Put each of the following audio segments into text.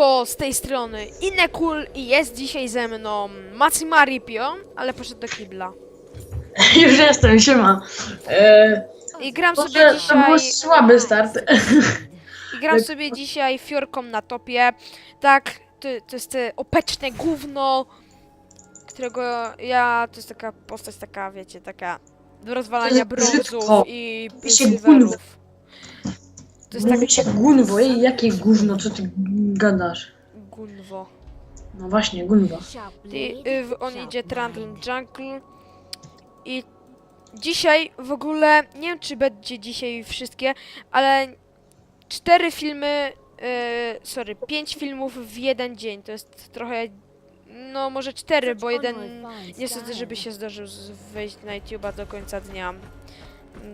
Siemanko, z tej strony Inekul i jest dzisiaj ze mną Matsima Ripio, ale poszedł do kibla. Już jestem, siema. E, I gram sobie może to był dzisiaj... słaby start. I gram sobie dzisiaj fiorką na topie. Tak, to, to jest e, opeczne gówno, którego ja... To jest taka postać taka, wiecie, taka do rozwalania brązów brzydko. i się silverów. To jest Mówi tak się gunwo, ej, jakie gówno, co ty gadasz? gunwo. No właśnie, gunwo. Ty, y, w- on idzie Trundle Jungle i dzisiaj w ogóle, nie wiem czy będzie dzisiaj wszystkie, ale cztery filmy, y, sorry, pięć filmów w jeden dzień, to jest trochę, no może cztery, bo jeden nie sądzę, żeby się zdążył z- wejść na YouTube'a do końca dnia.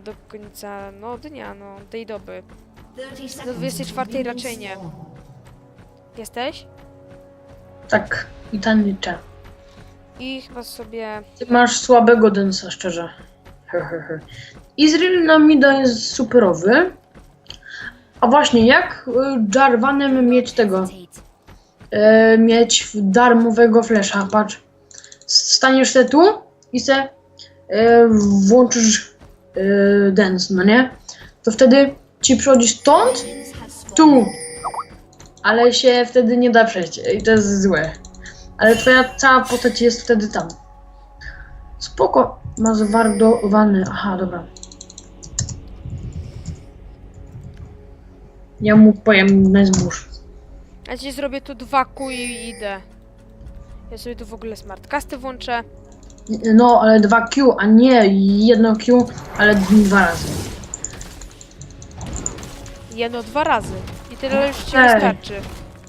Do końca, no dnia, no tej doby. Do 24 raczej nie. Jesteś? Tak, i tanyczę. I chyba sobie... Ty masz słabego densa, szczerze. He, he, he. Izrael na mida jest superowy. A właśnie, jak y, Jarvanem mieć tego? E, mieć darmowego flesza, patrz. Staniesz se tu i se e, włączysz e, dance, no nie? To wtedy ci przychodzi stąd, tu. Ale się wtedy nie da przejść i to jest złe. Ale twoja cała postać jest wtedy tam. Spoko. Ma zwardowany. Aha, dobra. Ja mu powiem na zbóż. Ja ci zrobię tu dwa Q i idę. Ja sobie tu w ogóle smartcasty włączę. No, ale dwa Q, a nie jedno Q, ale dwa razy. Jedno dwa razy. I tyle już ci Ej. wystarczy.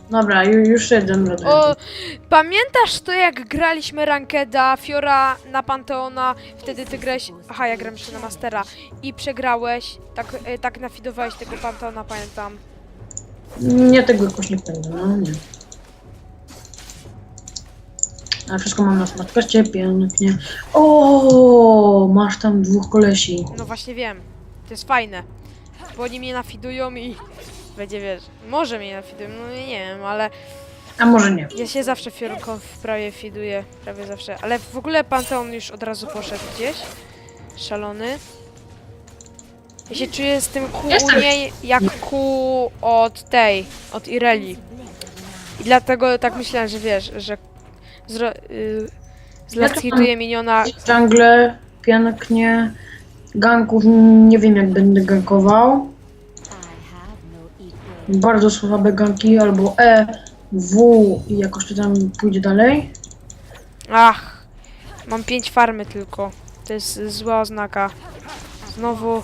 Dobra, ju- już jeden. O, pamiętasz to jak graliśmy Rankeda, Fiora na Panteona, wtedy ty grałeś... Aha, ja gram jeszcze na Mastera. I przegrałeś, tak, e, tak nafidowałeś tego Panteona, pamiętam. Nie tego jakoś nie pamiętam, no nie. A wszystko mam na smartcastie, pięknie. O, masz tam dwóch kolesi. No właśnie wiem. To jest fajne. Bo oni mnie nafidują i... Będzie, wiesz, może mnie nafidują, no nie wiem, ale... A może nie. Ja się zawsze fiorką w prawie fiduję, prawie zawsze. Ale w ogóle Panteon już od razu poszedł gdzieś. Szalony. Ja się czuję z tym kół u niej jak kół od tej, od Ireli. I dlatego tak myślałem, że wiesz, że zro, y, zlasthituję miniona. Jungle, pięknie. Ganków nie wiem jak będę gankował. Bardzo słabe ganki, albo E, W i jakoś to tam pójdzie dalej. Ach, mam pięć farmy tylko. To jest zła oznaka. Znowu.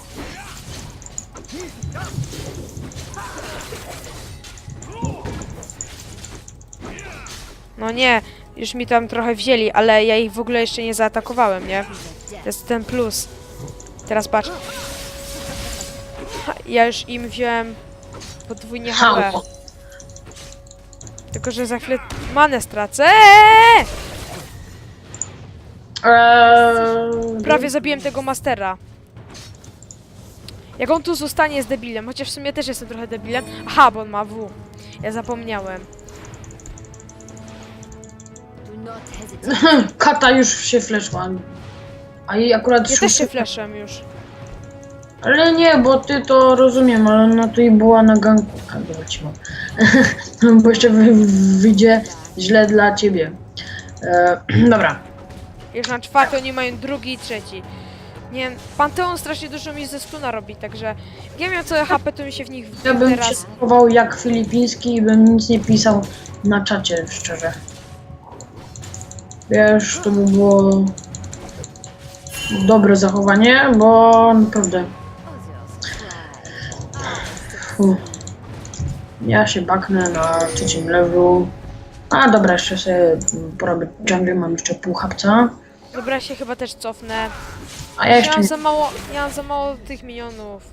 No nie, już mi tam trochę wzięli, ale ja ich w ogóle jeszcze nie zaatakowałem, nie? To jest ten plus. Teraz patrz. Ha, Ja już im wziąłem podwójnie HP. Tylko, że za chwilę manę stracę. Eee! Eee, Prawie zabiłem tego mastera. Jak on tu zostanie jest debilem, chociaż w sumie też jestem trochę debilem. Aha, bo on ma W. Ja zapomniałem. Kata już się fleszła. A jej akurat Ja też się fleszem już. Ale nie, bo ty to rozumiem, ale ona tu i była na ganku. A, dobra, ci mam. bo jeszcze wy- wyjdzie źle dla ciebie. E, dobra. Już na czwarty oni mają drugi i trzeci. Nie wiem, Panteon strasznie dużo mi ze stuna robi, także wiem co HP, to mi się w nich Ja bym się teraz... zachował jak filipiński i bym nic nie pisał na czacie, szczerze. Wiesz, to by było dobre zachowanie, bo naprawdę. Ja się baknę na trzecim levelu. A dobra, jeszcze sobie porobię jungle, mam jeszcze pół hapca. Dobra, ja się chyba też cofnę. A ja Ja jeszcze mam nie. za mało, ja mam za mało tych minionów.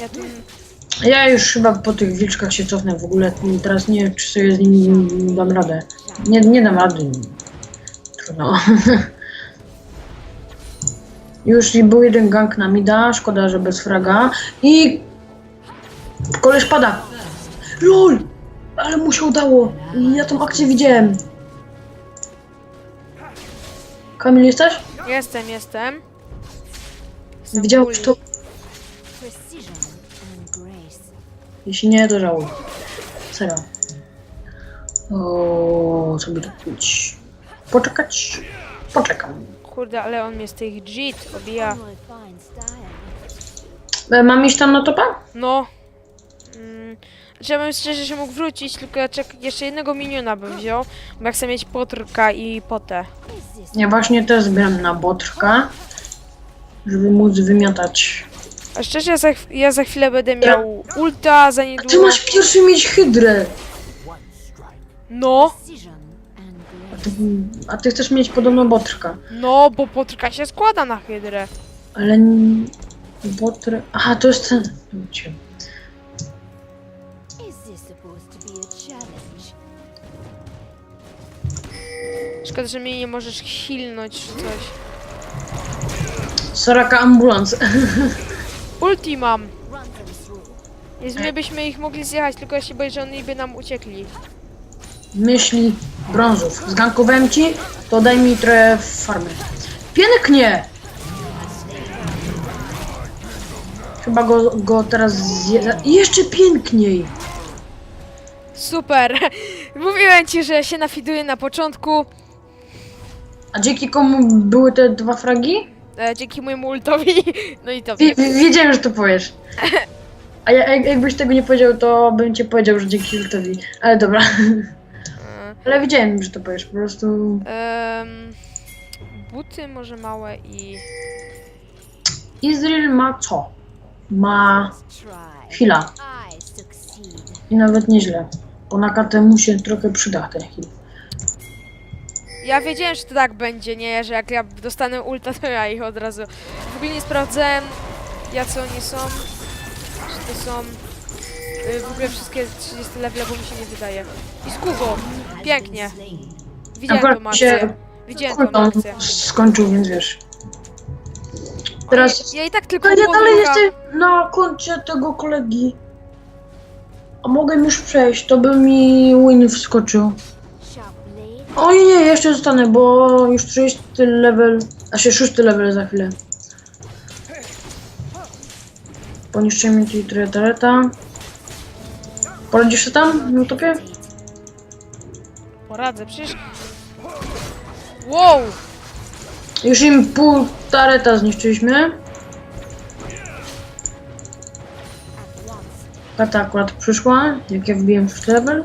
Ja tu... Ja już chyba po tych wilczkach się cofnę w ogóle. Teraz nie wiem, czy sobie z nimi dam radę. Nie, nie dam rady. Trudno. Już był jeden gank na mida, szkoda, że bez fraga. I Koleś pada. LOL! Ale mu się udało. Ja tą akcję widziałem. Kamil, jesteś? Jestem, jestem. Jestem Widziałeś to? Jeśli nie, to żałuj. Serio. O, tu kupić? Poczekać? Poczekam. Kurde, ale on mnie z tych jeet obija. E, Mam iść tam na topa? No. Mm, znaczy ja bym szczerze się mógł wrócić, tylko ja czek- jeszcze jednego miniona bym wziął, bo ja chcę mieć potrka i potę. Ja właśnie też zbieram na botrka, żeby móc wymiatać. A szczerze, ja za, chw- ja za chwilę będę miał ulta, za A ty niedługo... masz pierwszy mieć hydrę! No, A ty, a ty chcesz mieć podobno botrka. no, bo potrka się składa na hydrę. Ale... n- Botr... Aha, to jest ten... Cię. Szkoda, że mnie nie możesz hilnąć czy coś. Soraka ambulans. Ulti mam. Więc my byśmy ich mogli zjechać, tylko ja się boję, że oni by nam uciekli. Myśli brązów. Zgankowałem ci, to daj mi trochę farmy. Pięknie! Chyba go, go teraz zje... Jeszcze piękniej! Super! Mówiłem ci, że się nafiduję na początku. A dzięki komu były te dwa fragi? E, dzięki mojemu ultowi. No i to. Wie, wie- wiedziałem, że to powiesz. A ja, jak, jakbyś tego nie powiedział, to bym ci powiedział, że dzięki Hiltowi. Ale dobra. Ale wiedziałem, że to powiesz. Po prostu... em, buty może małe i. Izrael ma co? Ma succeed. I nawet nieźle. Bo na kartę mu się trochę przyda ten heal. Ja wiedziałem, że to tak będzie, nie? Że jak ja dostanę ulta, to ja ich od razu. W ogóle nie sprawdzałem, jacy oni są. Czy to są. Y, W ogóle wszystkie 30 level, bo mi się nie wydaje. I z Kugo! Pięknie! Widziałem Akurat tą mi się akcję. Widziałem tą akcję. skończył, więc wiesz. Teraz... Ja i tak tylko Ale ja dalej jestem na koncie tego kolegi. A mogę już przejść, to by mi win wskoczył. Oj nie, jeszcze zostanę, bo już 30 level, a się 6 level za chwilę. Poniszczymy tutaj tretareta. Poradzisz się tam na topie? Poradzę, przecież... Wow! Już im pół tareta zniszczyliśmy. Karta akurat przyszła, jak ja wbiłem 6 level.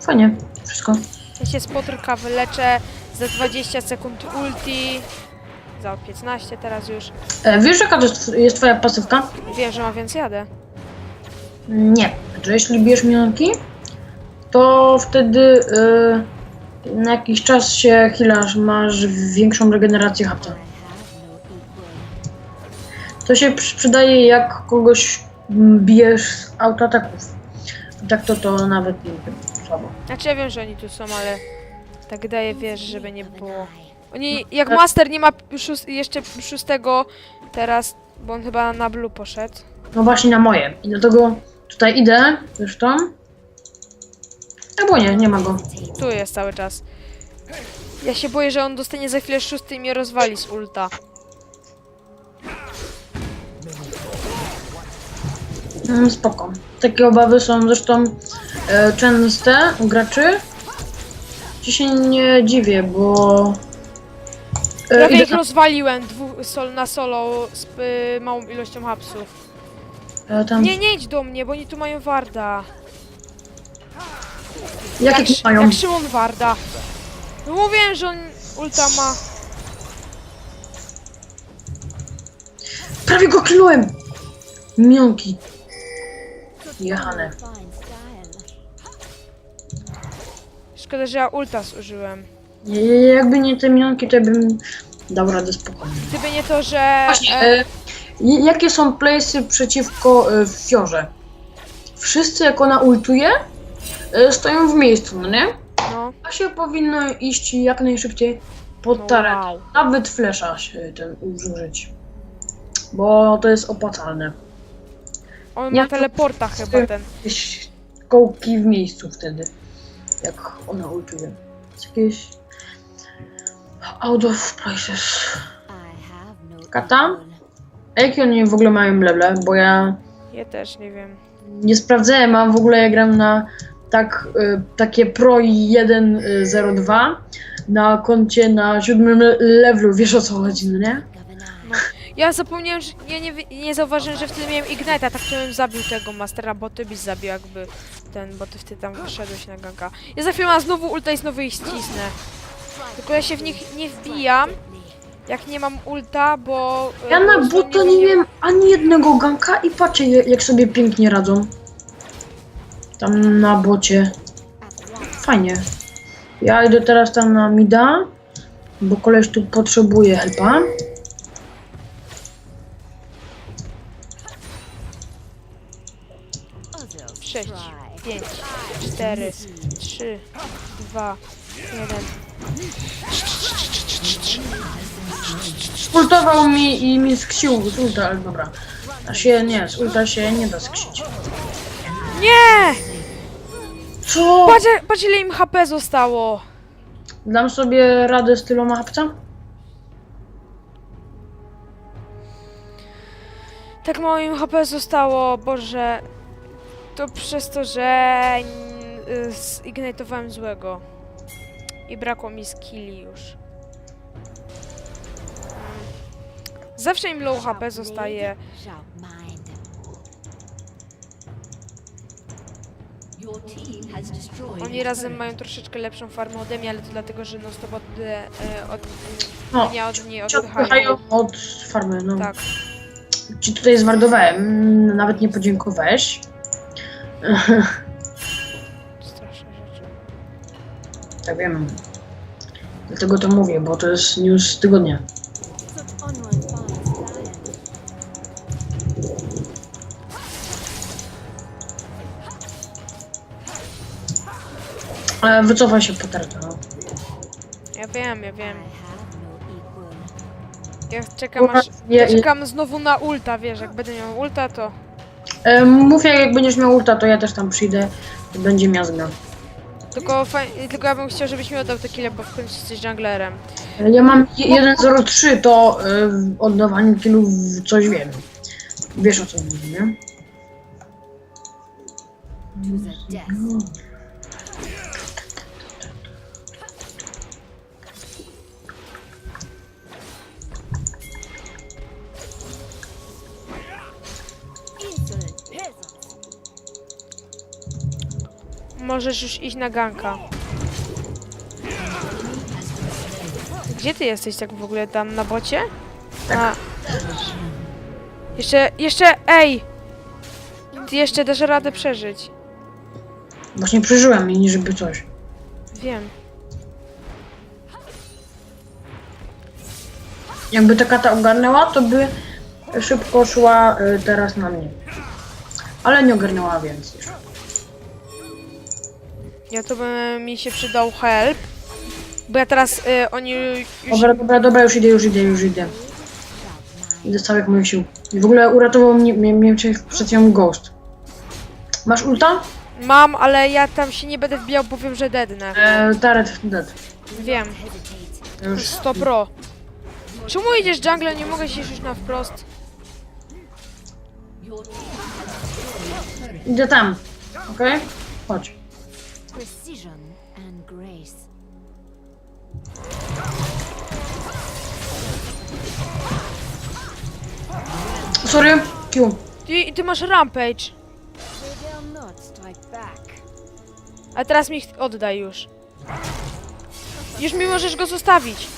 Fajnie, wszystko. Ja się z potrka wyleczę za 20 sekund ulti. Za 15 teraz już. E, wiesz jaka to jest, jest twoja pasywka? Wiem, że ma więc jadę. Nie. Że jeśli bierzesz minionki, to wtedy e, na jakiś czas się healasz, masz większą regenerację no equal. To się przy- przydaje jak kogoś bijesz z autoataków. Tak to to nawet nie wiem, słabo. Znaczy ja wiem, że oni tu są, ale tak daje wiesz, żeby nie było. Oni, jak Master nie ma szóst, jeszcze szóstego teraz, bo on chyba na blue poszedł. No właśnie na moje. I dlatego tutaj idę zresztą. Albo nie, nie ma go. Tu jest cały czas. Ja się boję, że on dostanie za chwilę szósty i mnie rozwali z ulta. Mm, spoko. Takie obawy są zresztą e, częste u graczy. Ci się nie dziwię, bo... Prawie idę ich rozwaliłem dwu, sol, na solo z y, małą ilością hapsów. Tam, Nie, nie idź do mnie, bo oni tu mają Warda. jakie jak, tu mają? jak Szymon Warda. No mówiłem, że on ulta ma. Prawie go klnąłem! Mionki. Jechane. Szkoda, że ja ulta zużyłem. Nie, jakby nie te mionki, to bym dał radę spokojnie. Gdyby nie to, że... Właśnie, e, e, jakie są playsy przeciwko e, Fiorze? Wszyscy jak ona ultuje, e, stoją w miejscu, no nie? no, A się powinno iść jak najszybciej pod no taret. wow. Nawet flesza się ten użyć. Bo to jest opłacalne. On Ja ma to- teleporta chyba ten. Jakieś kołki w miejscu wtedy. Jak ona ultuje. Jest Jakieś... Out of have no Kata? A jakie oni w ogóle mają level? Bo ja Ja też nie wiem. nie sprawdzałem, a w ogóle ja gram na tak, y, takie Pro 1.02 na koncie na siódmym le- levelu. Wiesz o co chodzi, no nie? Governor. Ja zapomniałem, że nie, nie, nie zauważyłem, że wtedy miałem Ignite'a, tak to bym zabił tego Mastera, bo ty byś zabił jakby ten, bo ty wtedy tam wyszedłeś na ganka. Ja za chwilę mam znowu ulta i znowu ich ścisnę. Tylko ja się w nich nie wbijam, jak nie mam ulta, bo... e, Ja na bo bota nie mnie- miałem ani jednego ganka i patrzę je- jak sobie pięknie radzą. Tam na bocie. Fajnie. Ja idę teraz tam na mida, bo koleś tu potrzebuje helpa. Others 6, try. 5, 4, 3, 2, 1. Ultował mi i mi skrzył z ulta, ale dobra. A się nie, z ulta się nie da skrzyć. Nie! Co? Patrz, patrz ile im HP zostało. Dam sobie radę z tyloma hapca? Tak mało im HP zostało, Boże. To przez to, że mm, zignitowałem złego. I brakło mi skilli już. Zawsze im low HP zostaje. Oni razem mają troszeczkę lepszą farmę ode mnie, ale to dlatego, że non stop od, e, od, No, mnie od niej cię odpychają. odpychają od farmy, no. Tak. Ci tutaj zwardowałem, nawet nie podziękowałeś. Straszne rzeczy. Tak wiem. Dlatego to mówię, bo to jest news tygodnia. E, Wycofaj się potarta, no. Ja wiem, ja wiem. no. Ja czekam aż... Nie, Ja czekam znowu na ulta, wiesz, jak będę miał ulta, to... e, mów jak, jak będziesz miał ulta, to ja też tam przyjdę i będzie miazga. Tylko, faj... Tylko ja bym chciał, żebyś mi oddał te kile, bo w końcu jesteś junglerem. Ja mam 1.03, to e, w oddawaniu kilów coś wiem. Wiesz o co chodzi, nie? Możesz już iść na ganka. Gdzie ty jesteś tak w ogóle tam na bocie? A. Jeszcze, jeszcze, ej! Ty jeszcze dasz radę przeżyć. Właśnie przeżyłem i żeby coś. Wiem. Jakby ta kata ogarnęła, to by szybko szła e, teraz na mnie. Ale nie ogarnęła, więc już. Ja to by mi się przydał help. Bo ja teraz, y, oni już... Dobra, dobra, dobra, już idę, już idę, już idę. Idę z całych moich sił. I w ogóle uratował mnie, mnie, mnie przed chwilą Ghost. Masz ulta? Mam, ale ja tam się nie będę wbijał, bo wiem, że dednę. E, Taret dead. Wiem. To Już 100 pro. Czemu idziesz jungle? Nie mogę się już na wprost. Idę tam. Okej? Chodź. Precision and grace. Sorry. Q. Ty, ty masz rampage. They dare not strike back. A teraz mi ich oddaj już. Już mi możesz go zostawić.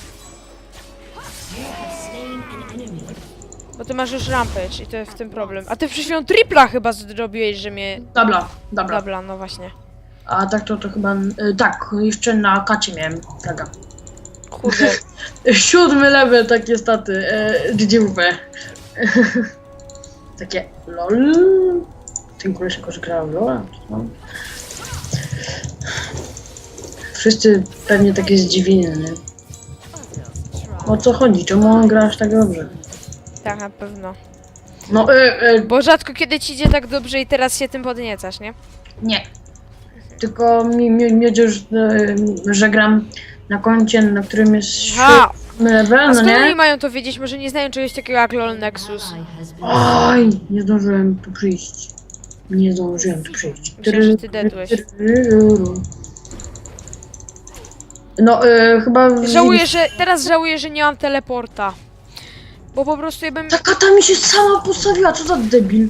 Slain an enemy. Bo ty masz już rampage i to jest w tym problem. A ty przed chwilą tripla chyba zrobiłeś, że mnie... Dobra, dobra. Dobra, no właśnie. A tak to, to chyba... E, tak, jeszcze na kacie miałem. Plaga. Kurde. Siódmy level, takie staty. E, GGWP. takie lol. Ten koleś jako, że grał LOL. No. Wszyscy pewnie takie zdziwieni, nie? O co chodzi? Czemu on gra aż tak dobrze? Tak, na pewno. No, e, e, Bo rzadko kiedy ci idzie tak dobrze i teraz się tym podniecasz, nie? nie. Tylko mi, mi, miedzie, że, że gram na koncie, na którym jest Ha! level, A no skąd oni nie? mają to wiedzieć? Może nie znają czegoś takiego jak LOL Nexus. Oj, nie zdążyłem tu przyjść. Nie zdążyłem tu przyjść. Myślę, że ty dedłeś. No, e, chyba... Żałuję, że... Teraz żałuję, że nie mam teleporta. Bo po prostu ja bym... Ta kata mi się sama postawiła, co za debil.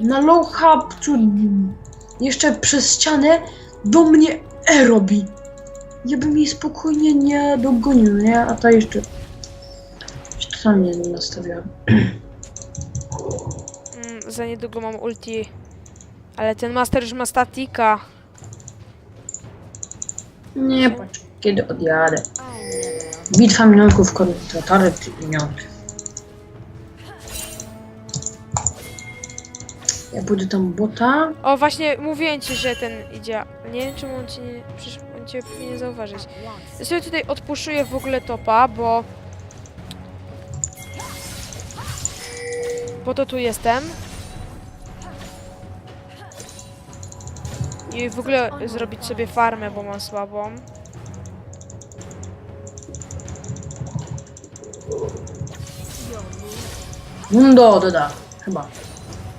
Na low tu jeszcze przez ścianę do mnie E robi. Ja bym jej spokojnie nie dogonił, nie? A ta jeszcze... się Totalnie nie nastawiła. Mm, za niedługo mam ulti. Ale ten master już ma statika. Nie patrz, kiedy odjadę. Bitwa minionków i minionki. Ja pójdę tam bota. O, właśnie mówiłem ci, że ten idzie. Nie wiem, czemu on ci nie... Przecież on cię powinien zauważyć. Ja sobie tutaj odpuszuję w ogóle topa, bo... Po to tu jestem. I w ogóle zrobić sobie farmę, bo mam słabą. Mundo doda. Chyba.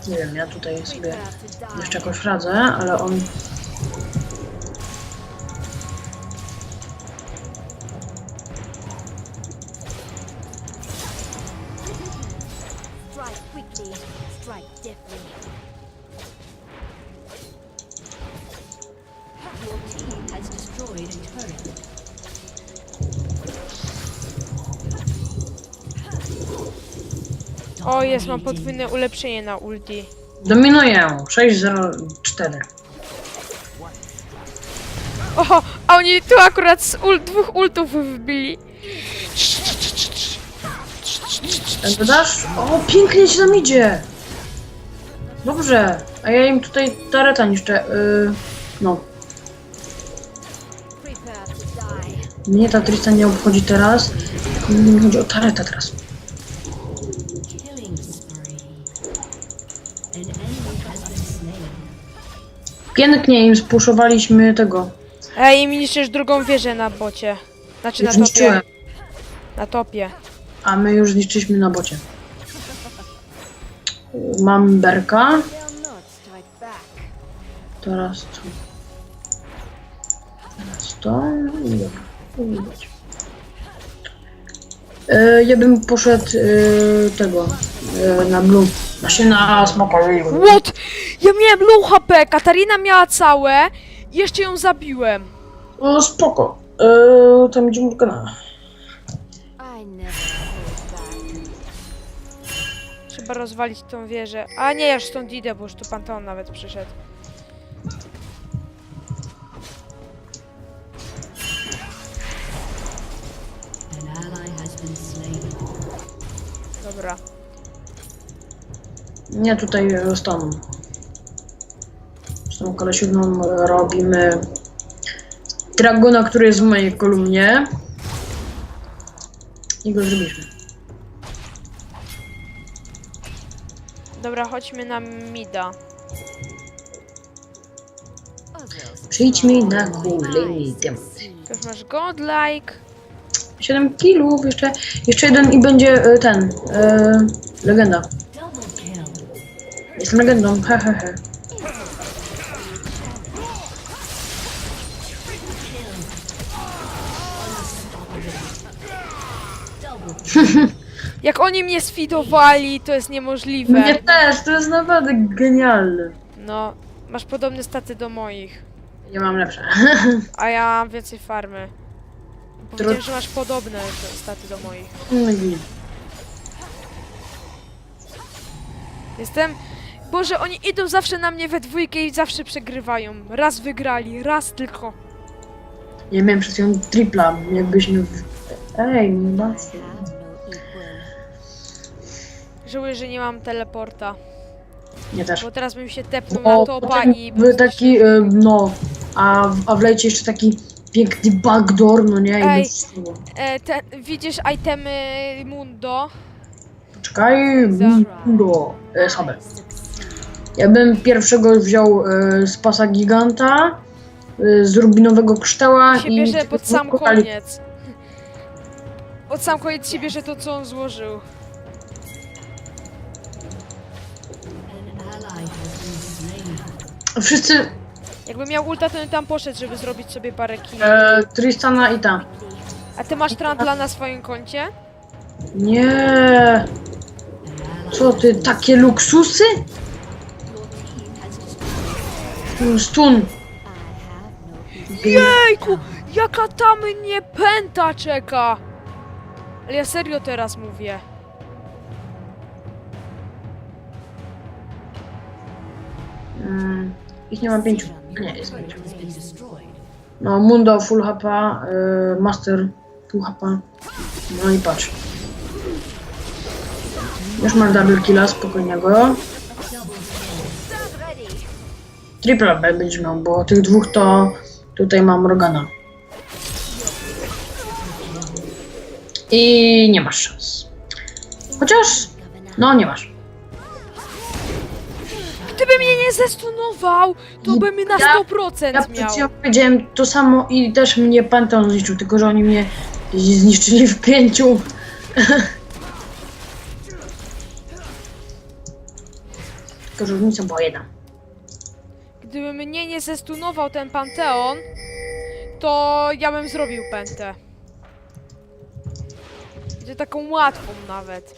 Nie wiem, ja tutaj sobie jeszcze jakoś radzę, ale on... Jest, mam podwójne ulepszenie na ulti. Dominuję. 6-0-4. Oho, a oni tu akurat z ul dwóch ultów wbili. Dodasz? O, pięknie ci tam idzie! Dobrze. A ja im tutaj tareta niszczę. Yy, no. Mnie ta Trista nie obchodzi teraz. Mnie chodzi o tareta teraz. Pięknie im spuszowaliśmy tego. Ej, mi niszczysz drugą wieżę na bocie. Znaczy na Już topie. zniszczyłem. Na topie. A my już zniszczyliśmy na bocie. Mam berka. Teraz to. Teraz to. I dobra. Widać. E, ja bym poszedł e, tego. E, na blue. Znaczy na smoka. What? Ja miałem low HP, Katarina miała całe i jeszcze ją zabiłem. O, spoko. E, tam idzie Morgana. I never hold back. Trzeba rozwalić tą wieżę. A nie, ja już stąd idę, bo już tu Panteon nawet przyszedł. Dobra. Nie, tutaj zostaną. Z tą kolesiowną robimy Dragona, który jest w mojej kolumnie. I go zrobiliśmy. Dobra, chodźmy na mida. Przyjdź mi na kulę. succeed. Już masz godlike. 7 kilów, jeszcze, jeszcze jeden i będzie e, ten. E, legenda. Jestem legendą, he he he. Jak oni mnie sfidowali, to jest niemożliwe. Mnie też, to jest naprawdę genialne. No, masz podobne staty do moich. Ja mam lepsze. A ja mam więcej farmy. Powiedziałem, że masz podobne staty do moich. No i Jestem... Boże, oni idą zawsze na mnie we dwójkę i zawsze przegrywają. Raz wygrali, raz tylko. Ja miałem przed chwilą tripla, jakbyśmy... W... Ej, nie equal. Żałuję, że nie mam teleporta. Nie też. Bo teraz bym się tepnął na topa i... był taki, no, a w, a w lejcie jeszcze taki piękny backdoor, no nie? I Ej. było. E, te, widzisz itemy Mundo? Czekaj, Mundo. E. Succeed. Ja bym pierwszego wziął e, z pasa giganta, e, z rubinowego kształa się i... bierze pod sam pokali- koniec. Pod sam koniec się bierze to, co on złożył. Wszyscy Jakby miał ulta, to bym tam poszedł, żeby zrobić sobie parę killi. e, Tristana i ta. A ty masz Trandla na swoim koncie? Nie. Co ty, takie luksusy? Stun. Jejku, jaka tam mnie pęta czeka! Ale ja serio teraz mówię. Mm, ich nie mam pięciu. Nie, jest. No, Mundo full HP, y, Master full HP. No i patrz. Już masz double killa, spokojnego. Triple B będziesz miał, bo tych dwóch to tutaj mam Rogana. I nie masz szans. Chociaż, no nie masz. Gdyby mnie nie zestunował, to bym na Ja- 100% Ja miał. chwilą powiedziałem to samo i też mnie Panteon zniszczył, tylko że oni mnie zniszczyli w pięciu. tylko że różnica była jedna. Gdyby mnie nie zestunował ten Panteon, to ja bym zrobił pętę. Będzie taką łatwą nawet.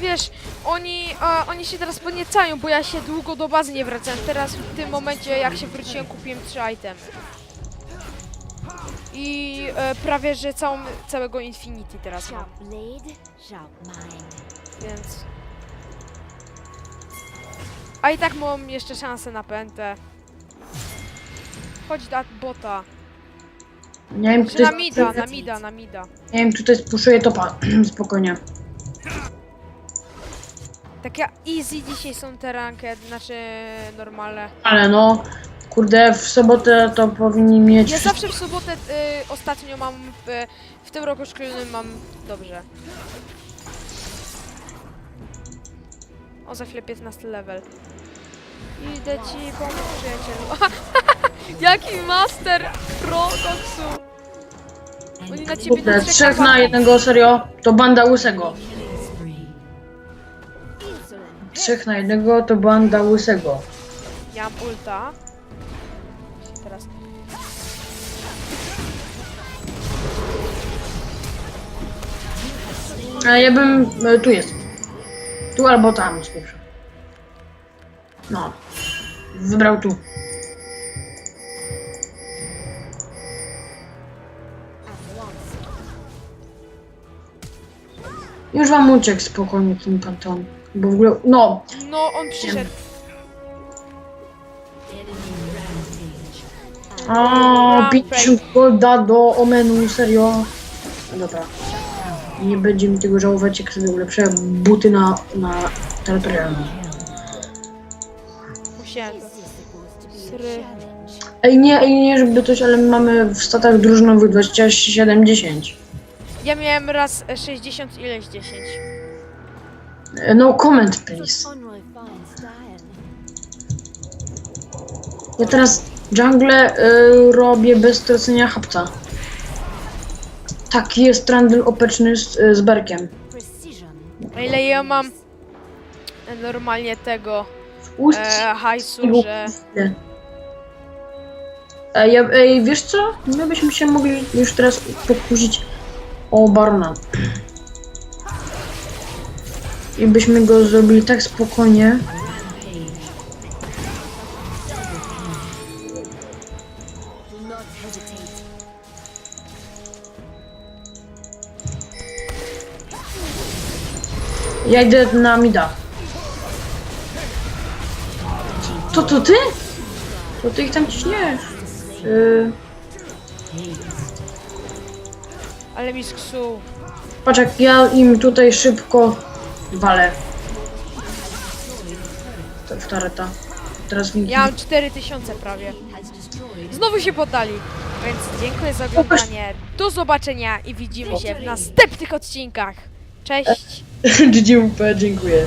Wiesz, oni, a, oni się teraz podniecają, bo ja się długo do bazy nie wracałem. Teraz w tym momencie, jak się wróciłem, kupiłem trzy itemy. I e, prawie, że całą, całego Infinity teraz mam, więc... A i tak mam jeszcze szansę na pętę. Chodź do bota. Nie wiem, Czy na tutaj, mida, na mida, na mida. nie wiem, tutaj spuszuję topa. Spokojnie. Takie easy dzisiaj są te ranked, znaczy normalne. Ale no, kurde, w sobotę to powinni mieć... Ja zawsze w sobotę y, ostatnio mam, y, w tym roku szkolnym mam dobrze. O, za chwilę 15 level. Idę ci pomóc, przyjacielu. Jaki master pro koksu. Oni na ciebie Kurde, trzech czekają. na jednego, serio, to banda łysego. Trzech na jednego to banda łysego. Ja mam ulta. Teraz. A ja bym... e, tu jest. Tu albo tam, pierwszy. No. Wybrał tu. Już wam uciekł spokojnie ten panton. Bo w ogóle... No! No, on przyszedł. Rampage. 50 golda do Omenu, serio. No dobra. Nie będzie mi tego żałować, jak sobie ulepszę buty na, na terytorialną. Musiałem a Sry. Ej, nie, ej, nie, żeby coś, ale mamy w statach drużynowych 27-10. Ja miałem raz e, 60 ileś 10. No comment, please. Ja teraz jungle y, robię bez stracenia hapca. Taki jest trandel opeczny z, y, z berkiem. A ile ja mam e, normalnie tego Ust e, hajsu, że... Ej, ja, ej, wiesz co? My byśmy się mogli już teraz pokusić o Barona. I byśmy go zrobili tak spokojnie. Ja idę na mida. To to ty? To ty ich tam ciśniesz. Y, Ale mi sksuł. patrz jak ja im tutaj szybko walę. To w tareta. Teraz mi... Ja mam 4000 prawie. Znowu się poddali. Więc dziękuję za oglądanie. Do zobaczenia i widzimy się w następnych odcinkach. Cześć. GGWP, dziękuję.